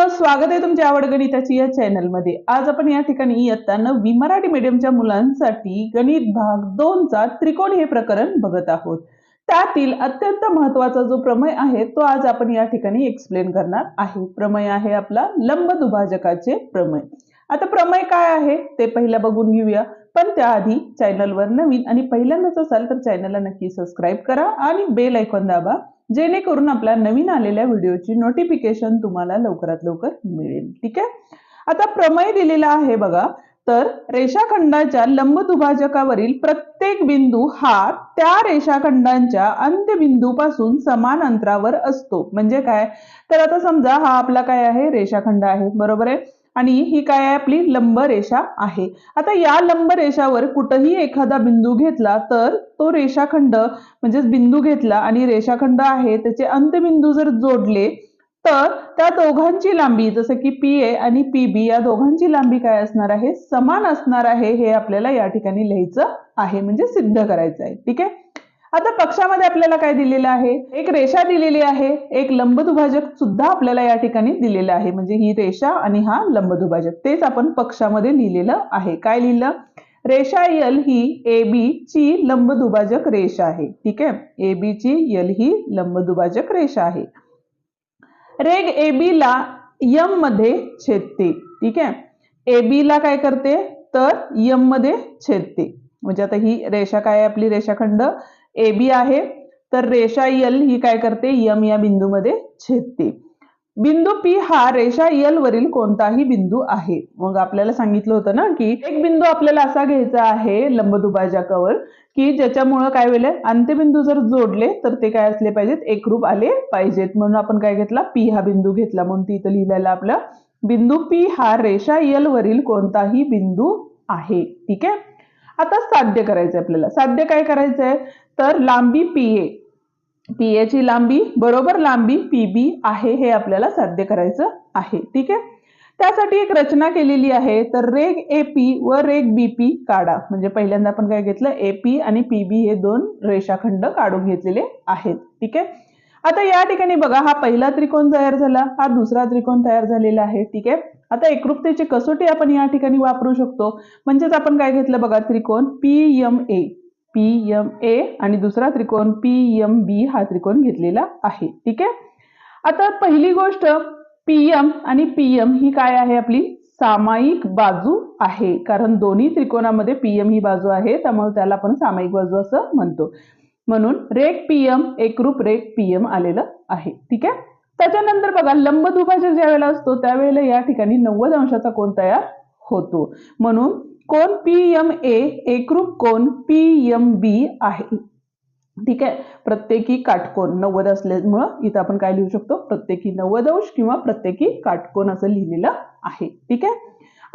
मित्रांनो स्वागत आहे तुमच्या आवड गणिताची या चॅनलमध्ये आज आपण या ठिकाणी इयत्ता नववी मराठी मीडियमच्या मुलांसाठी गणित भाग दोनचा त्रिकोण हे प्रकरण बघत आहोत. त्यातील अत्यंत महत्त्वाचा जो प्रमेय आहे तो आज आपण या ठिकाणी एक्सप्लेन करणार आहे. प्रमेय आहे आपला लंब दुभाजकाचे प्रमेय. आता प्रमेय काय आहे ते पहिलं बघून घेऊया. पण त्याआधी चॅनलवर नवीन आणि पहिल्यांदाच असाल तर चॅनलला नक्की सबस्क्राईब करा आणि बेल ऐकून दाबा. जेणेकरून आपल्या नवीन आलेल्या व्हिडिओची नोटिफिकेशन तुम्हाला लवकरात लवकर मिळेल. ठीक आहे? आता प्रमेय दिलेला आहे बघा. तर रेषाखंडाच्या लंब दुभाजकावरील प्रत्येक बिंदू हा त्या रेषाखंडांच्या अंत्यबिंदूपासून समान अंतरावर असतो. म्हणजे काय? तर आता समजा हा आपला काय आहे? रेषाखंड आहे. बरोबर आहे? आणि ही काय आहे? आपली लंब रेषा आहे. आता या लंब रेषावर कुठंही एखादा बिंदू घेतला तर तो रेषाखंड म्हणजेच बिंदू घेतला आणि रेषाखंड आहे त्याचे अंत्यबिंदू जर जोडले तर त्या दोघांची लांबी जसं की पी ए आणि पी बी या दोघांची लांबी काय असणार आहे? समान असणार आहे हे आपल्याला या ठिकाणी लिहायचं आहे म्हणजे सिद्ध करायचं आहे. ठीक आहे? आता पक्षामध्ये आपल्याला काय दिलेलं आहे? एक रेषा दिलेली आहे. एक लंबदुभाजक सुद्धा आपल्याला या ठिकाणी दिलेलं आहे. म्हणजे ही रेषा आणि हा लंबदुभाजक. तेच आपण पक्षामध्ये लिहिलेलं आहे. काय लिहिलं? रेषा यल ही ए बी ची लंबदुभाजक रेषा आहे. ठीक आहे? ए बी ची यल ही लंबदुभाजक रेषा आहे. रेग ए बी ला यममध्ये छेदते. ठीक आहे? ए बी ला काय करते? तर यममध्ये छेदते. म्हणजे आता ही रेषा काय आहे आपली रेषाखंड? ए बी आहे. तर रेषा यल ही काय करते? यम या बिंदूमध्ये छेदते. बिंदू पी हा रेषा यल वरील कोणताही बिंदू आहे. मग आपल्याला सांगितलं होतं ना की एक बिंदू आपल्याला असा घ्यायचा आहे लंबदुभाजकावर की ज्याच्यामुळं काय होईल? अंत्यबिंदू जर जोडले तर ते काय असले पाहिजेत? एकरूप आले पाहिजेत. म्हणून आपण काय घेतला? पी हा बिंदू घेतला. म्हणून ती इथं लिहिलेला आपला. बिंदू पी हा रेषा यल वरील कोणताही बिंदू आहे. ठीक आहे? आता साध्य करायचं आपल्याला. साध्य काय करायचंय? तर लांबी पी ए पी एची लांबी बरोबर लांबी पी बी आहे हे आपल्याला साध्य करायचं आहे. ठीक आहे? त्यासाठी एक रचना केलेली आहे. तर रेग ए पी व रेग बी पी काढा. म्हणजे पहिल्यांदा आपण काय घेतलं? ए पी आणि पी बी हे दोन रेषाखंड काढून घेतलेले आहेत. ठीक आहे? आता या ठिकाणी बघा हा पहिला त्रिकोण तयार झाला हा दुसरा त्रिकोण तयार झालेला आहे ठीक आहे? आता एकरूपतेची कसोटी आपण या ठिकाणी वापरू शकतो. म्हणजेच आपण काय घेतलं बघा त्रिकोण P M A P M A आणि दुसरा त्रिकोण पी एम बी हा त्रिकोण घेतलेला आहे ठीक आहे? आता पहिली गोष्ट पी एम आणि पी एम ही काय आहे आपली? सामायिक बाजू आहे. कारण दोन्ही त्रिकोणामध्ये पी एम ही बाजू आहे त्यामुळे त्याला आपण सामायिक बाजू असं म्हणतो. म्हणून रेक पी एम एकरूप रेक पी एम आलेलं आहे. ठीक आहे? त्याच्यानंतर बघा लंब दुभाजक ज्या वेळेला असतो त्यावेळेला या ठिकाणी नव्वद अंशाचा कोण तयार होतो. म्हणून कोण पी एम ए एकरूप कोण पी एम बी आहे. ठीक आहे? प्रत्येकी काटकोन नव्वद असल्यामुळं इथं आपण काय लिहू शकतो? प्रत्येकी नव्वद अंश किंवा प्रत्येकी काटकोन असं लिहिलेलं आहे. ठीक आहे?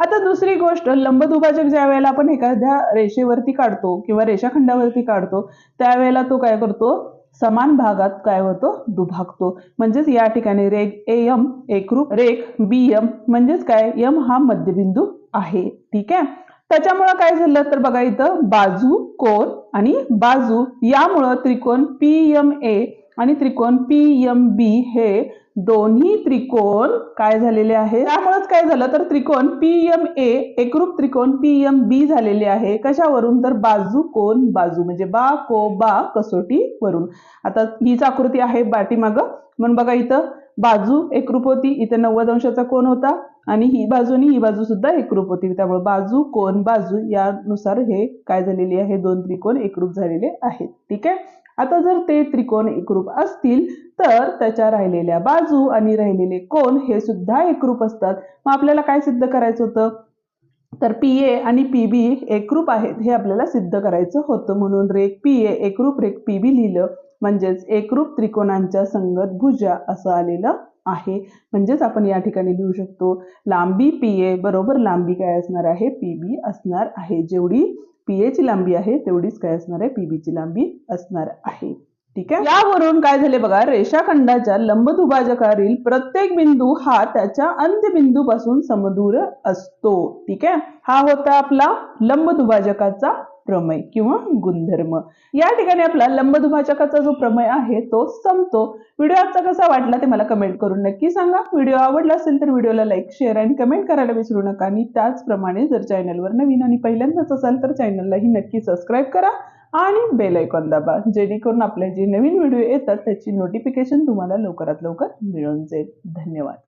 आता दुसरी गोष्ट लंब दुभाजक ज्या वेळेला आपण एखाद्या रेषेवरती काढतो किंवा रेषाखंडावरती काढतो त्यावेळेला तो काय करतो? समान भागात काय होतो? दुभागतो. म्हणजेच या ठिकाणी रेग ए एम एकरूप रेग बी एम म्हणजेच काय? यम हा मध्यबिंदू आहे. ठीक आहे? त्याच्यामुळं काय झालं? तर बघा इथं बाजू कोण आणि बाजू यामुळं त्रिकोण पी एम ए आणि त्रिकोण पी एम बी हे दोन्ही त्रिकोण काय झालेले आहे त्यामुळेच काय झालं तर त्रिकोण पी एम ए एकरूप त्रिकोण पी एम बी झालेले आहे. कशावरून? तर बाजू कोण बाजू. म्हणजे बा को बा कसोटी वरून. आता हीच आकृती आहे बाटीमाग म्हणून बघा इथं बाजू एकरूप होती इथं नव्वद अंशाचा कोण होता आणि ही बाजू आणि ही बाजू सुद्धा एकरूप होती. त्यामुळे बाजू कोण बाजू यानुसार हे काय झालेले आहे? दोन त्रिकोण एकरूप झालेले आहेत. ठीक आहे? आता जर ते त्रिकोण एकरूप असतील तर त्याच्या राहिलेल्या बाजू आणि राहिलेले कोण हे सुद्धा एकरूप असतात. मग आपल्याला काय सिद्ध करायचं होतं? तर पी ए आणि पी बी एकरूप आहेत हे आपल्याला सिद्ध करायचं होतं. म्हणून रेक पी ए एकरूप रेक पी बी लिहिलं. म्हणजेच एकरूप त्रिकोणांच्या संगत भुजा असं आलेलं आहे. म्हणजेच आपण या ठिकाणी लिहू शकतो लांबी पी ए बरोबर लांबी काय असणार आहे? पी बी असणार आहे. जेवढी पी एची लांबी आहे तेवढीच काय असणार आहे? पी ची लांबी असणार आहे. ठीक आहे? यावरून काय झाले बघा रेषाखंडाच्या लंबदुभाजकावरील प्रत्येक बिंदू हा त्याच्या अंत्यबिंदूपासून समदूर असतो. ठीक आहे? हा होता आपला लंबदुभाजकाचा प्रमेय किंवा गुणधर्म. या ठिकाणी आपला लंबदुभाजकाचा जो प्रमेय आहे तो संपतो. व्हिडिओ आजचा कसा वाटला ते मला कमेंट करून नक्की सांगा. व्हिडिओ आवडला असेल तर व्हिडिओला लाईक शेअर आणि कमेंट करायला विसरू नका. आणि त्याचप्रमाणे जर चॅनलवर नवीन आणि पहिल्यांदाच असाल तर चॅनललाही नक्की सबस्क्राईब करा आणि बेल ऐकॉन दाबा. जेणेकरून आपले जे नवीन व्हिडिओ येतात त्याची नोटिफिकेशन तुम्हाला लवकरात लवकर मिळून जाईल. धन्यवाद.